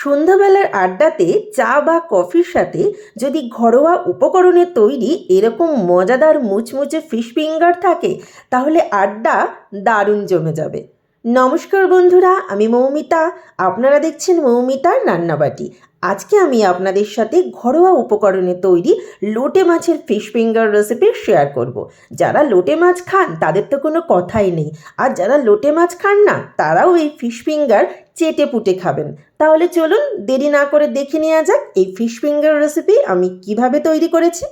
সন্ধ্যাবেলার আড্ডাতে চা বা কফির সাথে যদি ঘরোয়া উপকরণে তৈরি এরকম মজাদার মুচমুচে ফিশ ফিঙ্গার থাকে, তাহলে আড্ডা দারুণ জমে যাবে। নমস্কার বন্ধুরা, আমি মৌমিতা। আপনারা দেখছেন মৌমিতার রান্নাবাটি। আজকে আমি আপনাদের সাথে ঘরোয়া উপকরণে তৈরি লোটে মাছের ফিশ ফিঙ্গার রেসিপি শেয়ার করব। যারা লোটে মাছ খান, তাদের তো কোনো কথাই নেই। আর যারা লোটে মাছ খান না, তারাও এই ফিশ ফিঙ্গার চেটে পুটে খাবেন। তাহলে চলুন, দেরি না করে দেখে নেওয়া যাক এই ফিশ ফিঙ্গার রেসিপি আমি কীভাবে তৈরি করেছি।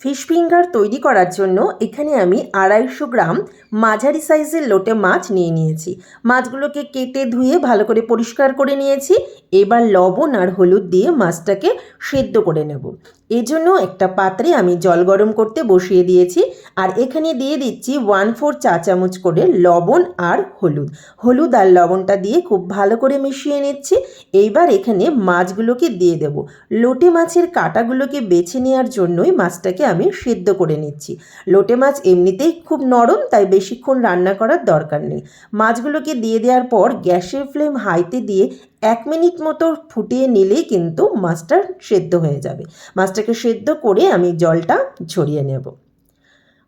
ফিশ ফিঙ্গার তৈরি করার জন্য এখানে আমি আড়াইশো গ্রাম মাঝারি সাইজের লোটে মাছ নিয়ে নিয়েছি। মাছগুলোকে কেটে ধুয়ে ভালো করে পরিষ্কার করে নিয়েছি। এবার লবণ আর হলুদ দিয়ে মাছটাকে সেদ্ধ করে নেব। এজন্য একটা পাত্রে আমি জল গরম করতে বসিয়ে দিয়েছি আর এখানে দিয়ে দিচ্ছি ওয়ান ফোর চা চামচ করে লবণ আর হলুদ। হলুদ আর লবণটা দিয়ে খুব ভালো করে মিশিয়ে নিচ্ছি। এইবার এখানে মাছগুলোকে দিয়ে দেব। লোটে মাছের কাঁটাগুলোকে বেছে নেওয়ার জন্যই মাছটাকে আমি সেদ্ধ করে নিচ্ছি। লোটে মাছ এমনিতেই খুব নরম, তাই বেশিক্ষণ রান্না করার দরকার নেই। মাছগুলোকে দিয়ে দেওয়ার পর গ্যাসের ফ্লেম হাইতে দিয়ে এক মিনিট মতো ফুটিয়ে নিলেই কিন্তু মাছটা সেদ্ধ হয়ে যাবে। মাছটাকে সেদ্ধ করে আমি জলটা ঝরিয়ে নেব।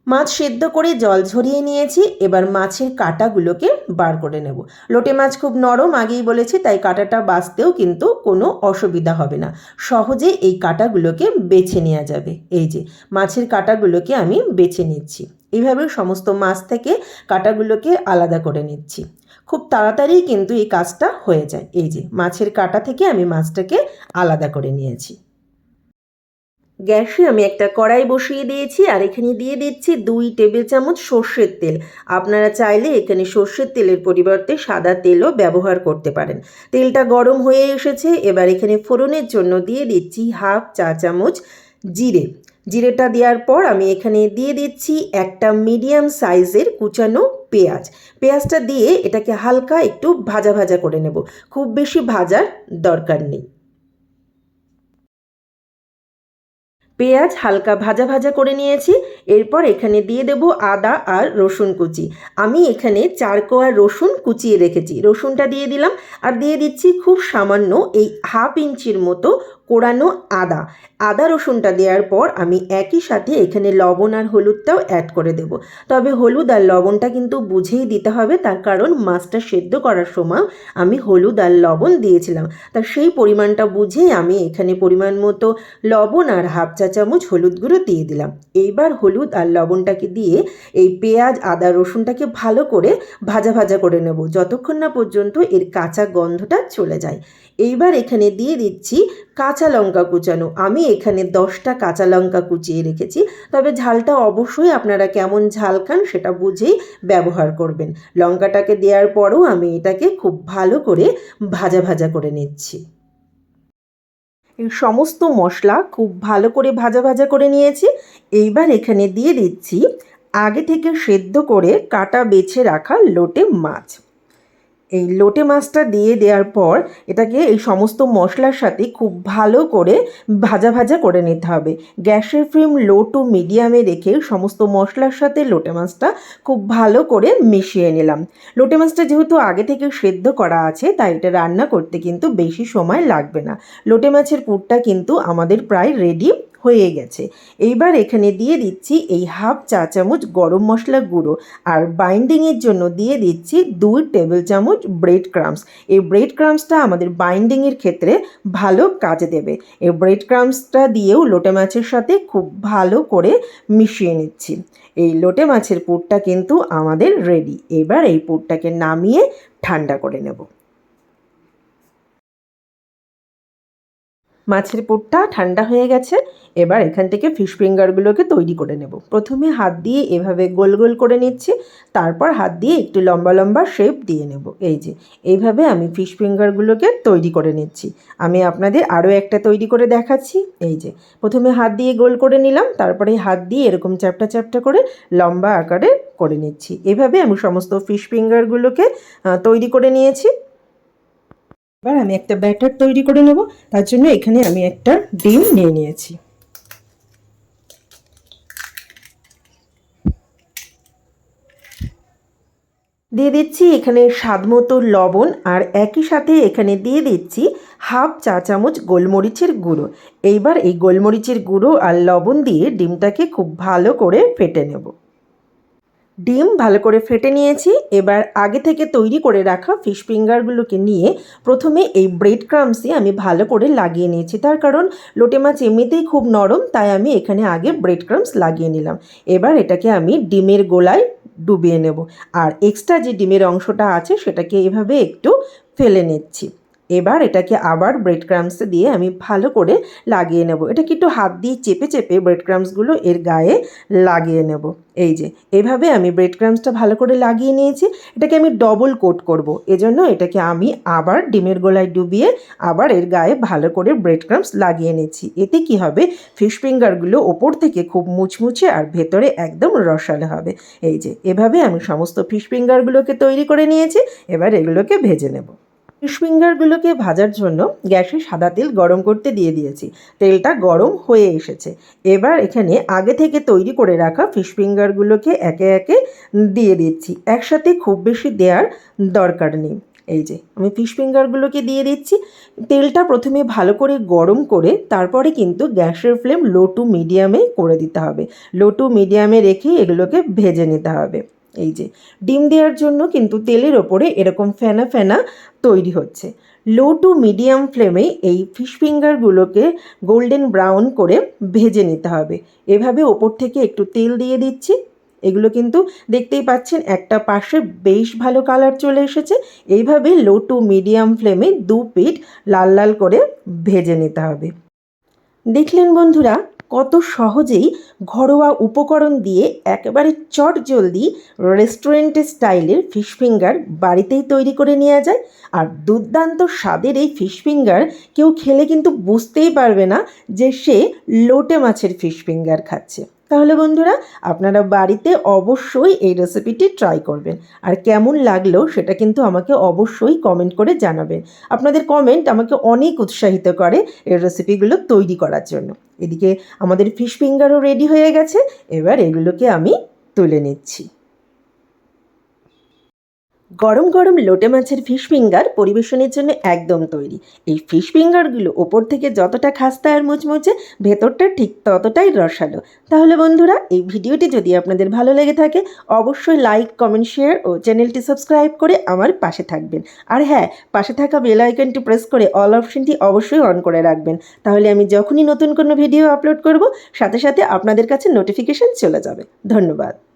মাছ সেদ্ধ করে জল ঝরিয়ে নিয়েছি, এবার মাছের কাঁটাগুলোকে বার করে নেব। লোটে মাছ খুব নরম, আগেই বলেছি, তাই কাঁটাটা বাঁচতেও কিন্তু কোনো অসুবিধা হবে না। সহজে এই কাঁটাগুলোকে বেছে নেওয়া যাবে। এই যে, মাছের কাঁটাগুলোকে আমি বেছে নিচ্ছি। এইভাবে সমস্ত মাছ থেকে কাঁটাগুলোকে আলাদা করে নিচ্ছি। খুব তাড়াতাড়ি কিন্তু এই কাজটা হয়ে যায়। এই যে, মাছের কাঁটা থেকে আমি মাছটাকে আলাদা করে নিয়েছি। গ্যাসে আমি একটা কড়াই বসিয়ে দিয়েছি আর এখানে দিয়ে দিচ্ছি দুই টেবিল চামচ সর্ষের তেল। আপনারা চাইলে এখানে সর্ষের তেলের পরিবর্তে সাদা তেলও ব্যবহার করতে পারেন। তেলটা গরম হয়ে এসেছে, এবার এখানে ফোড়নের জন্য দিয়ে দিচ্ছি হাফ চা চামচ জিরে। জিরেটা দেওয়ার পর আমি এখানে দিয়ে দিচ্ছি একটা মিডিয়াম সাইজের কুচানো পেঁয়াজ। পেঁয়াজটা দিয়ে এটাকে হালকা একটু ভাজা ভাজা করে নেব। খুব বেশি ভাজার দরকার নেই। পেঁয়াজ হালকা ভাজা ভাজা করে নিয়েছি। এরপর এখানে দিয়ে দেব আদা আর রসুন কুচি। আমি এখানে চার কোয়া রসুন কুচিয়ে রেখেছি। রসুনটা দিয়ে দিলাম আর দিয়ে দিচ্ছি খুব সামান্য এই হাফ ইঞ্চির মতো কোরানো আদা। আদা রসুনটা দেওয়ার পর আমি একই সাথে এখানে লবণ আর হলুদটাও অ্যাড করে দেব। তবে হলুদ আর লবণটা কিন্তু বুঝেই দিতে হবে, তার কারণ মাছটা সেদ্ধ করার সময় আমি হলুদ আর লবণ দিয়েছিলাম। তা সেই পরিমাণটা বুঝেই আমি এখানে পরিমাণ মতো লবণ আর হাফ চা চামচ হলুদ গুঁড়ো দিয়ে দিলাম। এইবার হলুদ আর লবণটাকে দিয়ে এই পেঁয়াজ, আদা, রসুনটাকে ভালো করে ভাজা ভাজা করে নেব। যতক্ষণ না পর্যন্ত এর কাঁচা গন্ধটা চলে যায়। এইবার এখানে দিয়ে দিচ্ছি কাঁচা লঙ্কা কুচানো। আমি এখানে দশটা কাঁচা লঙ্কা কুচিয়ে রেখেছি। তবে ঝালটা অবশ্যই আপনারা কেমন ঝাল খান সেটা বুঝেই ব্যবহার করবেন। লঙ্কাটাকে দেওয়ার পরও আমি এটাকে খুব ভালো করে ভাজা ভাজা করে নিচ্ছি। এই সমস্ত মশলা খুব ভালো করে ভাজা ভাজা করে নিয়েছি। এইবার এখানে দিয়ে দিচ্ছি আগে থেকে সেদ্ধ করে কাটা বেছে রাখা লোটে মাছ। এই লোটে মাছটা দিয়ে দেওয়ার পর এটাকে এই সমস্ত মশলার সাথে খুব ভালো করে ভাজা ভাজা করে নিতে হবে। গ্যাসের ফ্লেম লো টু মিডিয়ামে রেখে সমস্ত মশলার সাথে লোটে মাছটা খুব ভালো করে মিশিয়ে নিলাম। লোটে মাছটা যেহেতু আগে থেকে সেদ্ধ করা আছে, তাই এটা রান্না করতে কিন্তু বেশি সময় লাগবে না। লোটে মাছের পুরটা কিন্তু আমাদের প্রায় রেডি হয়ে গেছে। এইবার এখানে দিয়ে দিচ্ছি এই হাফ চা চামচ গরম মশলা গুঁড়ো আর বাইন্ডিংয়ের জন্য দিয়ে দিচ্ছি দুই টেবিল চামচ ব্রেড ক্রামস এই ব্রেড ক্রামসটা আমাদের বাইন্ডিংয়ের ক্ষেত্রে ভালো কাজে দেবে। এই ব্রেড ক্রামসটা দিয়েও লোটে মাছের সাথে খুব ভালো করে মিশিয়ে নিচ্ছি। এই লোটে মাছের পুরটা কিন্তু আমাদের রেডি এবার এই পুরটাকে নামিয়ে ঠান্ডা করে নেব। মাছের পুরটা ঠান্ডা হয়ে গেছে, এবার এখান থেকে ফিশ ফিঙ্গারগুলোকে তৈরি করে নেব। প্রথমে হাত দিয়ে এভাবে গোল গোল করে নিচ্ছি, তারপর হাত দিয়ে একটু লম্বা লম্বা শেপ দিয়ে নেব। এই যে, এইভাবে আমি ফিশ ফিঙ্গারগুলোকে তৈরি করে নিচ্ছি। আমি আপনাদের আরও একটা তৈরি করে দেখাচ্ছি। এই যে, প্রথমে হাত দিয়ে গোল করে নিলাম, তারপরে হাত দিয়ে এরকম চ্যাপটা চ্যাপটা করে লম্বা আকারে করে নিচ্ছি। এভাবে আমি সমস্ত ফিশ ফিঙ্গারগুলোকে তৈরি করে নিয়েছি। এবার আমি একটা ব্যাটার তৈরি করে নেব। তার জন্য এখানে আমি একটা ডিম নিয়ে নিয়েছি। দিয়ে দিচ্ছি এখানে স্বাদ মতো লবণ আর একই সাথে এখানে দিয়ে দিচ্ছি হাফ চা চামচ গোলমরিচের গুঁড়ো। এইবার এই গোলমরিচের গুঁড়ো আর লবণ দিয়ে ডিমটাকে খুব ভালো করে ফেটে নেব। ডিম ভালো করে ফেটে নিয়েছি। এবার আগে থেকে তৈরি করে রাখা ফিশ ফিঙ্গারগুলোকে নিয়ে প্রথমে এই ব্রেড ক্রামসই আমি ভালো করে লাগিয়ে নিয়েছি। তার কারণ লোটে মাছ এমনিতেই খুব নরম, তাই আমি এখানে আগে ব্রেড ক্রামস লাগিয়ে নিলাম। এবার এটাকে আমি ডিমের গোলায় ডুবিয়ে নেব। আর এক্সট্রা যে ডিমের অংশটা আছে, সেটাকে এভাবে একটু ফেলে নিচ্ছি। এবার এটাকে আবার ব্রেড ক্রামস দিয়ে আমি ভালো করে লাগিয়ে নেব। এটাকে একটু হাত দিয়ে চেপে চেপে ব্রেড ক্রামসগুলো এর গায়ে লাগিয়ে নেব। এই যে, এভাবে আমি ব্রেড ক্রামসটা ভালো করে লাগিয়ে নিয়েছি। এটাকে আমি ডবল কোট করব। এজন্য এটাকে আমি আবার ডিমের গোলায় ডুবিয়ে আবার এর গায়ে ভালো করে ব্রেড ক্রামস লাগিয়ে নিয়েছি এতে কি হবে? ফিশ ফিঙ্গারগুলো ওপর থেকে খুব মুচমুচে আর ভেতরে একদম রসালো হবে। এই যে, এভাবে আমি সমস্ত ফিশ ফিঙ্গারগুলোকে তৈরি করে নিয়েছি। এবার এগুলোকে ভেজে নেব। ফিশ ফিঙ্গারগুলোকে ভাজার জন্য গ্যাসে সাদা তেল গরম করতে দিয়ে দিয়েছি। তেলটা গরম হয়ে এসেছে। এবার এখানে আগে থেকে তৈরি করে রাখা ফিশ ফিঙ্গারগুলোকে একে একে দিয়ে দিচ্ছি। একসাথে খুব বেশি দেওয়ার দরকার নেই। এই যে, আমি ফিশ ফিঙ্গারগুলোকে দিয়ে দিচ্ছি। তেলটা প্রথমে ভালো করে গরম করে তারপরে কিন্তু গ্যাসের ফ্লেম লো টু মিডিয়ামে করে দিতে হবে। লো টু মিডিয়ামে রেখে এগুলোকে ভেজে নিতে হবে। এই যে, ডিম দেওয়ার জন্য কিন্তু তেলের ওপরে এরকম ফেনা ফেনা তৈরি হচ্ছে। লো টু মিডিয়াম ফ্লেমে এই ফিশ ফিঙ্গারগুলোকে গোল্ডেন ব্রাউন করে ভেজে নিতে হবে। এভাবে ওপর থেকে একটু তেল দিয়ে দিচ্ছি। এগুলো কিন্তু দেখতেই পাচ্ছেন একটা পাশে বেশ ভালো কালার চলে এসেছে। এইভাবে লো টু মিডিয়াম ফ্লেমে দু পিঠ লাল লাল করে ভেজে নিতে হবে। দেখলেন বন্ধুরা কত সহজেই ঘরোয়া উপকরণ দিয়ে একেবারে চট জলদি রেস্টুরেন্টের স্টাইলের ফিশ ফিঙ্গার বাড়িতেই তৈরি করে নেওয়া যায়। আর দুর্দান্ত স্বাদের এই ফিশ ফিঙ্গার কেউ খেলে কিন্তু বুঝতেই পারবে না যে সে লোটে মাছের ফিশ ফিঙ্গার খাচ্ছে। তাহলে বন্ধুরা, আপনারা বাড়িতে অবশ্যই এই রেসিপিটি ট্রাই করবেন। আর কেমন লাগল সেটা কিন্তু আমাকে অবশ্যই কমেন্ট করে জানাবেন। আপনাদের কমেন্ট আমাকে অনেক উৎসাহিত করে এই রেসিপিগুলো তৈরি করার জন্য। এদিকে আমাদের ফিশ ফিঙ্গারও রেডি হয়ে গেছে। এবার এগুলোকে আমি তুলে নিচ্ছি। গরম গরম লোটে মাছের ফিশ ফিঙ্গার পরিবেশনের জন্য একদম তৈরি। এই ফিশ ফিঙ্গারগুলো ওপর থেকে যতটা খাস্তা আর মুচমুচে, ভেতরটা ঠিক ততটাই রসালো। তাহলে বন্ধুরা, এই ভিডিওটি যদি আপনাদের ভালো লেগে থাকে, অবশ্যই লাইক, কমেন্ট, শেয়ার ও চ্যানেলটি সাবস্ক্রাইব করে আমার পাশে থাকবেন। আর হ্যাঁ পাশে থাকা বেল আইকনটি প্রেস করে অল অপশনটি অবশ্যই অন করে রাখবেন। তাহলে আমি যখনই নতুন কোনো ভিডিও আপলোড করব, সাথে সাথে আপনাদের কাছে নোটিফিকেশন চলে যাবে। ধন্যবাদ।